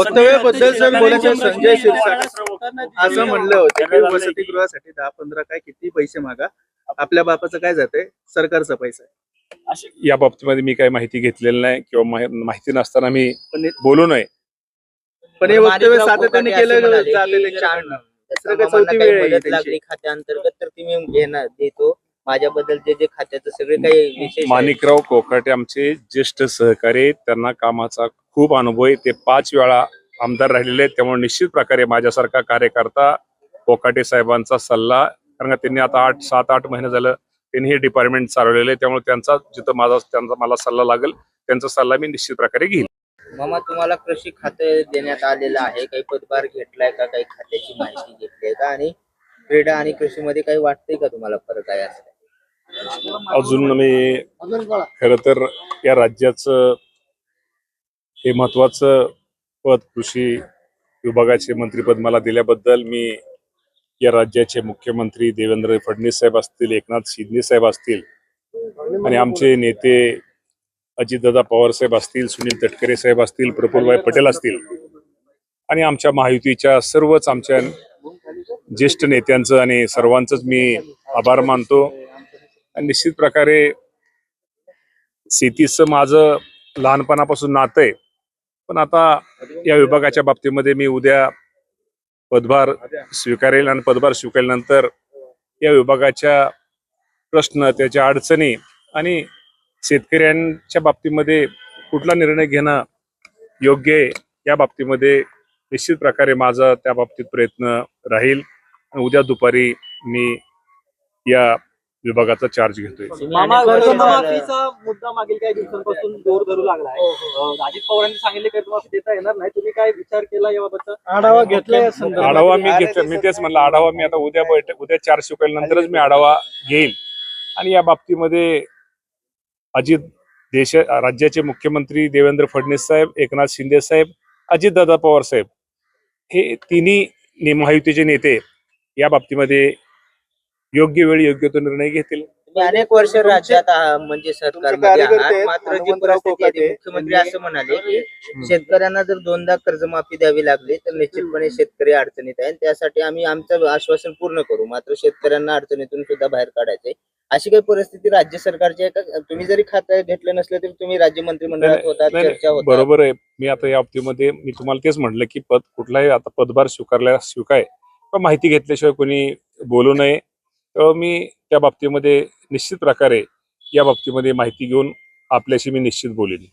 वक्तव्याबद्दल जर बोलायचं संजय शिरसाट. असं म्हणलं होतं की वसतिगृहासाठी दहा पंधरा काय किती पैसे मागा? आपल्या बापाचं काय जातंय? सरकारचा पैसा. आहे. या बाबतीमध्ये मी काही माहिती घेतलेली नाही किंवा माहि- माहिती नसताना मी हे- बोलू नये. पण हे वक्तव्य सातत्याने केलं जाते चौथी काही वेळ आहे मदत त्यांची. लागली खात्याअंतर्गत तर ती मी घेणार देतो. माझ्याबद्दल जे जे खात्याचं सगळे काही विशेष आहे. माणिकराव कोकाटे आमचे ज्येष्ठ सहकारी आहेत. त्यांना कामाचा खूप अनुभव आहे. ते पाच वेळा आमदार राहिलेले आहेत. त्यामुळे निश्चित प्रकारे माझ्यासारखा कार्यकर्ता कोकाटे साहेबांचा सल्ला कारण का त्यांनी आता आठ सात आठ महिने झालं त्यांनी हे डिपार्टमेंट चालवलेलं आहे. त्यामुळे त्यांचा जिथं माझा त्यांचा मला सल्ला लागेल त्यांचा सल्ला मी निश्चित प्रकारे घेईल मामा तुम्हाला कृषी खाते देण्यात आलेलं आहे. काही पदभार घेतलाय का? काही खात्याची माहिती घेतली का? आणि क्रीडा आणि कृषीमध्ये काही वाटतंय का तुम्हाला फरक आहे असं? अजून मी खर तर या राज्याचं हे महत्वाचं पद कृषी विभागाचे मंत्रीपद मला दिल्याबद्दल मी या राज्याचे मुख्यमंत्री देवेंद्र फडणवीस साहेब असतील एकनाथ शिंदे साहेब असतील आणि आमचे नेते अजितदादा पवार साहेब असतील सुनील तटकरे साहेब असतील प्रफुल्लभाई पटेल असतील आणि आमच्या महायुतीच्या सर्वच आमच्या ज्येष्ठ नेत्यांचं आणि सर्वांचंच मी आभार मानतो. आणि निश्चित प्रकारे शेतीचं माझं लहानपणापासून नातं आहे. पण आता या विभागाच्या बाबतीमध्ये मी उद्या पदभार स्वीकारेल आणि पदभार स्वीकारल्यानंतर या विभागाच्या प्रश्न त्याच्या अडचणी आणि शेतकऱ्यांच्या बाबतीमध्ये कुठला निर्णय घेणं योग्य आहे या बाबतीमध्ये निश्चित प्रकारे माझा त्या बाबतीत प्रयत्न राहील. उद्या दुपारी मी या विभागाचा चार्ज घेतोय. तुम्ही मामा अनेक वर्ष झालं- कर्जमाफीचा मुद्दा मागील काही दिवसांपासून जोर धरू लागलाय. अं, अजित पवारांनी सांगितले कर्जमाफी देता येणार नाही. तुम्ही काय विचार केला याबाबतचा? आढावा घेतलाय मी घेतो मी तेच म्हणलं आढावा मी आता उद्या बैठक उद्या चार नंतरच मी आढावा घेईल आणि या बाबतीमध्ये अजित देश राज्याचे मुख्यमंत्री देवेंद्र फडणवीस साहेब एकनाथ शिंदे साहेब अजितदादा पवार साहेब हे तिन्ही महायुतीचे नेते या बाबतीमध्ये योग्य वेळी योग्य तो निर्णय घेतील? तुम्ही अनेक वर्ष राज्यात आहात, म्हणजे सरकारमध्ये कार्यकर्ते आहात आहेत, मात्र जी हनुमंतराव परिस्थिती आहे ती कोकाटे मुख्यमंत्री यांनी- असं म्हणाले की शेतकऱ्यांना जर दोनदा कर्जमाफी द्यावी लागली तर निश्चितपणे शेतकरी अडचणीत आहे. आणि त्यासाठी आम्ही आमचं आश्वासन पूर्ण करू. मात्र शेतकऱ्यांना अडचणीतून सुद्धा बाहेर काढायचंय. अशी काही परिस्थिती राज्य सरकारची आहे का? तुम्ही जरी खातं घेतलं नसलं तरी तुम्ही राज्य मंत्रिमंडळात होता नाही, चर्चा होता बरोबर आहे. मी आता या बाबतीमध्ये मी तुम्हाला तेच म्हटलं की पद कुठलाही आता पदभार स्वीकारल्या स्वीकाय किंवा माहिती घेतल्याशिवाय कोणी बोलू नये. मी त्या बाबतीमध्ये निश्चित प्रकारे या बाबतीमध्ये माहिती घेऊन आपल्याशी मी निश्चित बोलेन.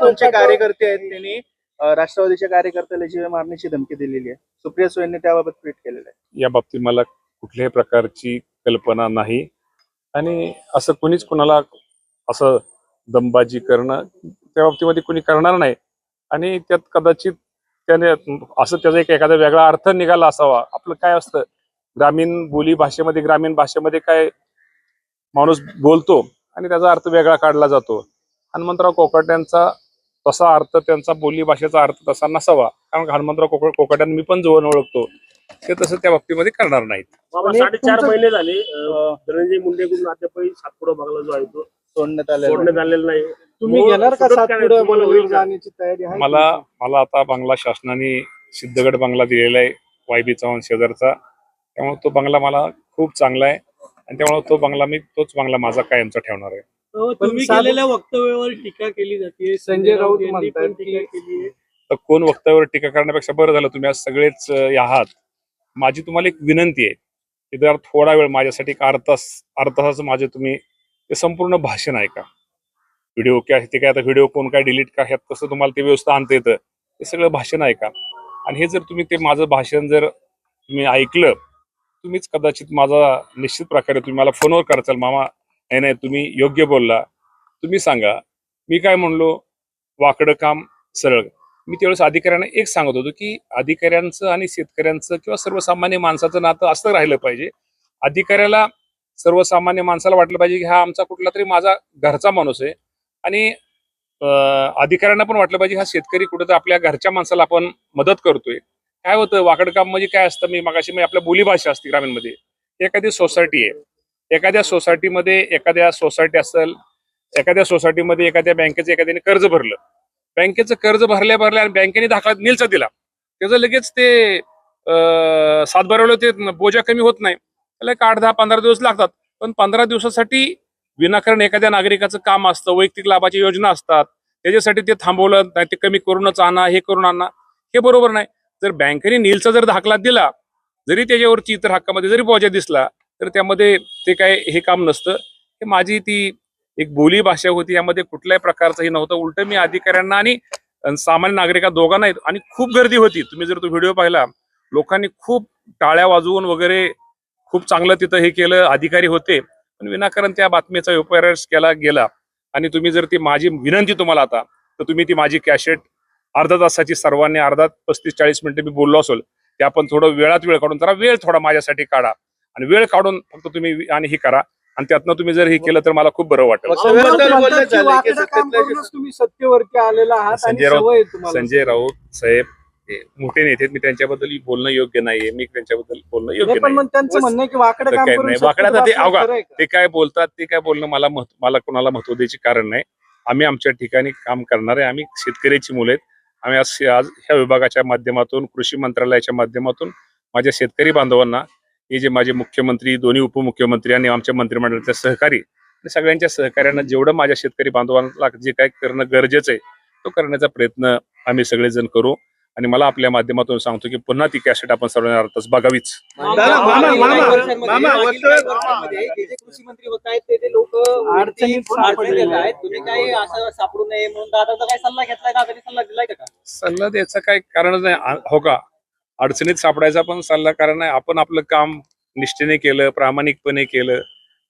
तुमचे कार्यकर्ते आहेत त्यांनी राष्ट्रवादीच्या कार्यकर्त्याला जीवे मारण्याची धमकी दिलेली आहे. सुप्रिया सुळेंनी त्याबाबत ट्विट केलेलं आहे. या बाबतीत मला कुठल्याही प्रकारची कल्पना नाही. आणि असं कोणीच कोणाला असं दमबाजी करणं त्या बाबतीमध्ये कोणी करणार नाही. आणि त्यात कदाचित त्याने असं त्याचा एक एखादा वेगळा अर्थ निघाला असावा. आपलं काय असतं? ग्रामीण बोली भाषेमध्ये ग्रामीण भाषेमध्ये काय माणूस बोलतो आणि त्याचा अर्थ वेगळा काढला जातो. हनुमंतराव कोकाट्यांचा तसा अर्थ त्यांचा बोली भाषेचा अर्थ तसा नसावा. कारण हनुमंतराव कोकट कोकाट्यांना मी पण जवळ ओळखतो. ते तसं त्या बाबतीमध्ये करणार नाहीत. साडेचार महिने झाले अं, धनंजय मुंडेकडून अद्यापही सातपुडा बंगला जो आहे तो सोडण्यात आलेलं सोडण्यात आलेला नाही. तुम्ही मग घेणार का? जाण्याची तयारी आहे मला मला आता बंगला शासनाने सिद्धगड बंगला दिलेला आहे वाय बी चव्हाण शेजारचा. त्यामुळे तो बंगला मला खूप चांगला आहे. आणि त्यामुळे तो बंगला मी तोच बंगला माझा कायमचा ठेवणार आहे. पण तुम्ही केलेल्या वक्तव्यावर टीका केली जाते संजय राऊत यांनी पण टीका केली आहे. तर कोण वक्त्यावर टीका करण्यापेक्षा बरं झालं तुम्ही आज सगळेच अं, आहात. माझी तुम्हाला एक विनंती आहे की जर थोडा वेळ माझ्यासाठी एक अर्धा तास अर्धा तास माझे तुम्ही ते संपूर्ण भाषण ऐका. व्हिडिओ काय ते काय आता व्हिडिओ कोण काय डिलीट का ह्यात कसं तुम्हाला ते व्यवस्था आणता येतं ते सगळं भाषण ऐका. आणि हे जर तुम्ही ते माझं भाषण जर तुम्ही ऐकलं तुम्हीच कदाचित माझा निश्चित प्रकारे तुम्ही मला फोनवर कराचाल मामा नाही नाही तुम्ही योग्य बोलला. तुम्ही सांगा. मी काय म्हणलो? वाकडं काम सरळ. मी त्यावेळेस अधिकाऱ्यांना एक सांगत होतो की अधिकाऱ्यांचं आणि शेतकऱ्यांचं किंवा सर्वसामान्य माणसाचं नातं असं राहिलं पाहिजे. अधिकाऱ्याला सर्वसामान्य माणसाला वाटलं पाहिजे की हा आमचा कुठला तरी माझा घरचा माणूस आहे. आणि अधिकाऱ्यांना पण वाटलं पाहिजे हा शेतकरी कुठं आपल्या घरच्या माणसाला आपण मदत करतोय. काय होतं वाकड काम म्हणजे काय असतं मी मगाशी म्हणजे आपल्या बोलीभाषा असते ग्रामीणमध्ये. एखादी सोसायटी आहे. एखाद्या सोसायटीमध्ये एखाद्या सोसायटी असेल एखाद्या सोसायटीमध्ये एखाद्या बँकेचं एखाद्याने कर्ज भरलं. बँकेचं कर्ज भरल्या भरल्या आणि बँकेने दाखला नीलचा दिला. त्याचं लगेच ते अं, ते बोजा कमी होत नाही. त्याला एक आठ दहा पंधरा दिवस लागतात. पण पंधरा दिवसासाठी विनाकारण एखाद्या नागरिकाचं काम असतं वैयक्तिक लाभाची योजना असतात. त्याच्यासाठी ते थांबवलं नाही ते कमी करूनच आणा हे करून आणा. हे बरोबर नाही. जर बँकेने नीलचा जर दाखला दिला जरी त्याच्यावरची इतर हक्कामध्ये जरी बॉजा दिसला तर त्यामध्ये ते काय हे काम नसतं. हे माझी ती एक बोली भाषा होती यामध्ये कुठल्याही प्रकारचं हे नव्हतं. उलट मी अधिकाऱ्यांना आणि सामान्य नागरिका दोघांना आणि खूप गर्दी होती. तुम्ही जर तो व्हिडिओ पाहिला लोकांनी खूप टाळ्या वाजवून वगैरे खूप चांगलं तिथं हे केलं अधिकारी होते. पण विनाकारण त्या बातमीचा उपयोग केला गेला. आणि तुम्ही जर ती माझी विनंती तुम्हाला आता तर तुम्ही ती माझी कॅशेट अर्धा तासाची सर्वांनी अर्धा पस्तीस चाळीस मिनिटं मी बोललो असेल ते आपण थोडं वेळात वेळ काढून जरा वेळ थोडा माझ्यासाठी काढा. आणि वेळ काढून फक्त तुम्ही आणि हे करा. आणि त्यातनं तुम्ही जर हे केलं तर मला खूप बरं वाटेल. सत्तेवरती आलेला आहात आणि संजय राऊत- सवय आहे तुम्हाला. संजय राऊत साहेब हे मोठे नेते. मी त्यांच्याबद्दल बोलणं योग्य नाहीये. मी त्यांच्याबद्दल बोलणं योग्य नाही, पण नाही मग त्यांचं म्हणणं आहे की वाकडं तर काम काय करून नाही, वाकडं आता ते- अवघा. ते काय बोलतात ते काय बोलणं मला मला कोणाला महत्त्व द्यायचे कारण नाही. आम्ही आमच्या ठिकाणी काम करणार आहे. आम्ही शेतकऱ्याची मुलं आहेत. आम्ही आज आज ह्या विभागाच्या माध्यमातून कृषी मंत्रालयाच्या माध्यमातून माझ्या शेतकरी बांधवांना हे जे माझे मुख्यमंत्री दोन्ही उपमुख्यमंत्री आणि आमच्या मंत्रिमंडळाचे सहकारी आणि सगळ्यांच्या सहकार्यानं जेवढं माझ्या शेतकरी बांधवांना जे काय करणं गरजेचं आहे तो करण्याचा प्रयत्न आम्ही सगळेजण करू. आणि मला आपल्या माध्यमातून सांगतो की पुन्हा ती कॅसेट आपण सर्वांना अर्थात बघावीच. सल्ला घेतलाय का? कधी सल्ला दिलाय का? सल्ला द्यायचा काही कारणच नाही. हो का? अडचणीत सापडायचा पण सल्ला कारण नाही आपण आपलं काम निष्ठेने केलं प्रामाणिकपणे केलं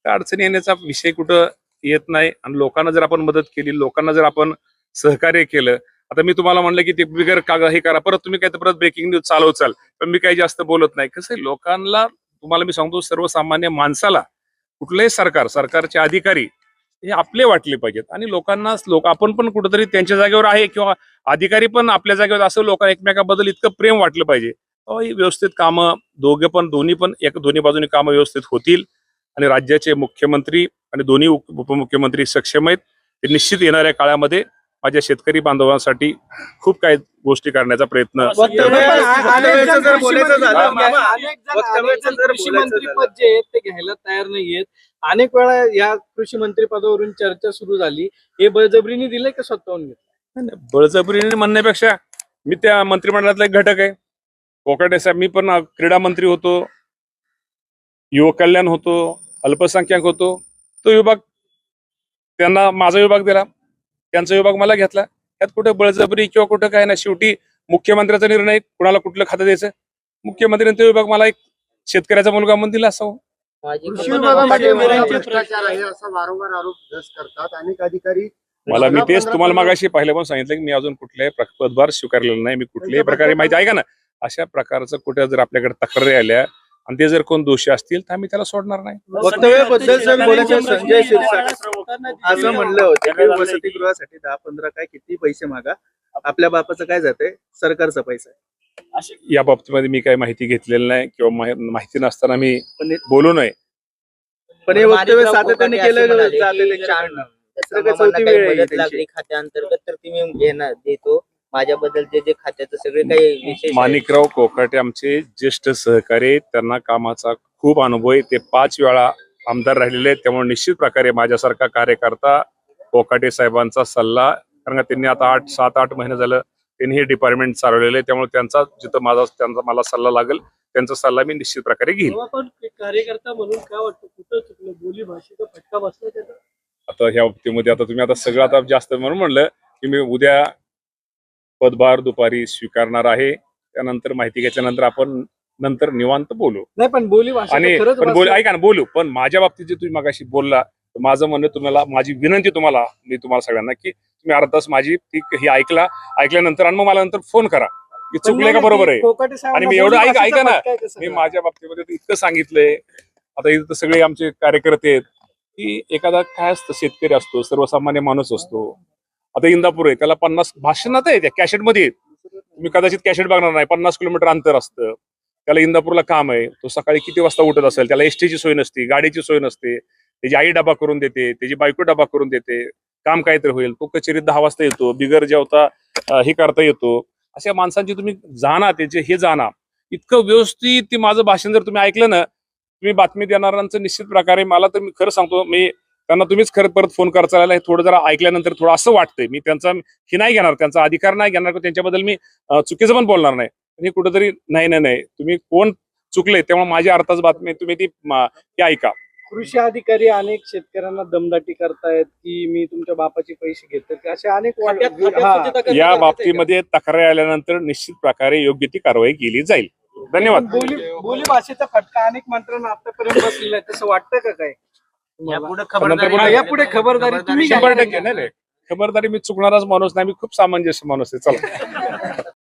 तर अडचणी येण्याचा विषय कुठं येत नाही. आणि लोकांना जर आपण मदत केली लोकांना जर आपण सहकार्य केलं आता मी तुम्हाला म्हणलं की ते बिगर कागद हे करा परत तुम्ही काय तर परत ब्रेकिंग न्यूज चालव चाल. पण मी काही जास्त बोलत नाही. कसं आहे, लोकांना तुम्हाला मी सांगतो सर्वसामान्य माणसाला कुठलंही सरकार सरकारचे अधिकारी हे आपले वाटले पाहिजेत. आणि लोकांना लोक आपण पण कुठेतरी त्यांच्या जागेवर आहे किंवा अधिकारी पण आपल्या जागेवर असं लोकांना एकमेकाबद्दल इतकं प्रेम वाटलं पाहिजे. व्यवस्थित कामं दोघे पण दोन्ही पण एक दोन्ही बाजूनी कामं व्यवस्थित होतील. आणि राज्याचे मुख्यमंत्री आणि दोन्ही उप- उपमुख्यमंत्री सक्षम आहेत. ते निश्चित येणाऱ्या काळामध्ये माझ्या शेतकरी बांधवांसाठी खूप काही गोष्टी करण्याचा प्रयत्न जे आहेत ते घ्यायला तयार नाहीयेत अनेक वेळा या कृषी मंत्री पदावरून चर्चा सुरू झाली. हे बळजबरीने दिले का स्वतःहून घेतलं बळजबरीने म्हणण्यापेक्षा मी त्या मंत्रिमंडळातला एक घटक आहे. कोकाटे साहेब मी पण क्रीडा मंत्री होतो. युवक कल्याण होतो. अल्पसंख्याक होतो. तो विभाग त्यांना माझा विभाग दिला. त्यांचा विभाग मला घेतला. त्यात कुठे बळजबरी किंवा कुठं काय नाही शेवटी मुख्यमंत्र्याचा निर्णय कुणाला कुठलं खातं द्यायचं? मुख्यमंत्र्यांनी तो विभाग मला एक शेतकऱ्याचा मुलगा म्हणून दिला असावं माझी कृषी पण- विभागामध्ये माझी- मोठा भ्रष्टाचार आहे असा वारंवार आरोप जस करतात अनेक अधिकारी. मला मी तेच तुम्हाला मागाशी पाहिलं पण सांगितलं की मी अजून कुठल्याही पदभार स्वीकारलेला नाही. मी कुठल्याही प्रकारे माहिती ऐका ना अशा प्रकारचं कुठे जर आपल्याकडे तक्रारी आल्या आणि ते जर कोण दोषी असतील तर आम्ही त्याला सोडणार नाही. वक्तव्याबद्दल जर बोलायचं संजय शिरसाट. असं म्हणलं होतं की वसतिगृहासाठी दहा पंधरा काय किती पैसे मागा? आपल्या बापाचं काय जाते सरकारचा पैसा. या बाबतीमध्ये मी काही माहिती घेतलेली नाही किंवा माहि- माहिती नसताना मी हे- बोलू नये. पण हे वक्तव्य सातत्याने केलं खात्याअंतर्गत तर तुम्ही घेणार देतो. माझ्याबद्दल जे जे खात्याचं सगळे काही विशेष आहे. माणिकराव कोकाटे आमचे ज्येष्ठ सहकारी आहेत. त्यांना कामाचा खूप अनुभव आहे. ते पाच वेळा आमदार राहिलेले आहेत. त्यामुळे निश्चित प्रकारे माझ्यासारखा कार्यकर्ता कोकाटे साहेबांचा सल्ला कारण का त्यांनी आता आठ सात आठ महिने झालं त्यांनी हे डिपार्टमेंट चालवलेलं आहे. त्यामुळे त्यांचा जिथं माझा त्यांचा मला सल्ला लागेल त्यांचा सल्ला मी निश्चित प्रकारे घेईन. तेव्हा पण एक कार्यकर्ता म्हणून काय वाटतं? कुठं चुकलं? बोली भाषेचा फटका बसला त्याचा? आता ह्या बाबतीमध्ये आता तुम्ही आता सगळं आता जास्त म्हणून म्हणलं की मी उद्या पदभार दुपारी स्वीकारणार आहे त्यानंतर माहिती घेतल्यानंतर आपण नंतर निवांत बोलू नाही पण बोली आणि पण बोल. ऐका ना बोलू पण माझ्या बाबतीत जे तुम्ही मगाशी बोलला तर माझं म्हणणं तुम्हाला माझी विनंती तुम्हाला मी तुम्हाला सगळ्यांना की तुम्ही अर्धा तास माझी ही ऐकला ऐकल्यानंतर आणि मग मला नंतर फोन करा की चुकले का बरोबर आहे आणि मी एवढं ऐका- ऐका ना. मी? माझ्या बाबतीमध्ये इतकं सांगितलंय आता इथं सगळे आमचे कार्यकर्ते आहेत की एखादा काय असतं शेतकरी असतो सर्वसामान्य माणूस असतो आता इंदापूर आहे त्याला पन्नास भाषणात आहे त्या कॅशेटमध्ये मी तुम्ही कदाचित कॅशेट बघणार नाही पन्नास किलोमीटर अंतर असतं. त्याला इंदापूरला काम आहे तो सकाळी किती वाजता उठत असेल त्याला एसटीची सोय नसते गाडीची सोय नसते त्याची आई डबा करून देते त्याची बायको डबा करून देते काम काहीतरी होईल. तो कचेरीत दहा वाजता येतो बिगर जेवता हे करता येतो. अशा माणसांची तुम्ही जाणा त्याचे हे जाणा. इतकं व्यवस्थित ते माझं भाषण जर तुम्ही ऐकलं ना तुम्ही बातमी देणाऱ्यांचं निश्चित प्रकारे मला तर मी खरं सांगतो मी त्यांना तुम्हीच खरं परत फोन कर चालायला हे थोडं जरा ऐकल्यानंतर थोडं असं वाटतंय. मी त्यांचा हे नाही घेणार त्यांचा अधिकार नाही घेणार किंवा त्यांच्याबद्दल मी चुकीचं पण बोलणार नाही. हे कुठेतरी नाही नाही नाही. तुम्ही कोण चुकले तेव्हा माझी अर्थाच बातमी तुम्ही ती ऐका. कृषी अधिकारी अनेक शेतकऱ्यांना दमदाटी करतायत की मी तुमच्या बापाचे पैसे घेतो असे अनेक या? बाबतीमध्ये तक्रारी आल्यानंतर निश्चित प्रकारे योग्य ती कारवाई केली जाईल. धन्यवाद. बोली बोली भाषेचा फटका अनेक मंत्र्यांना आतापर्यंत बसलेला आहे. तसं वाटतं का काय? यापुढे खबरदारी- यापुढे खबरदारी तुम्ही शंभर टक्के नाही नाही. खबरदारी मी चुकणाराच माणूस नाही मी खूप सामंजस्य माणूस आहे. चला.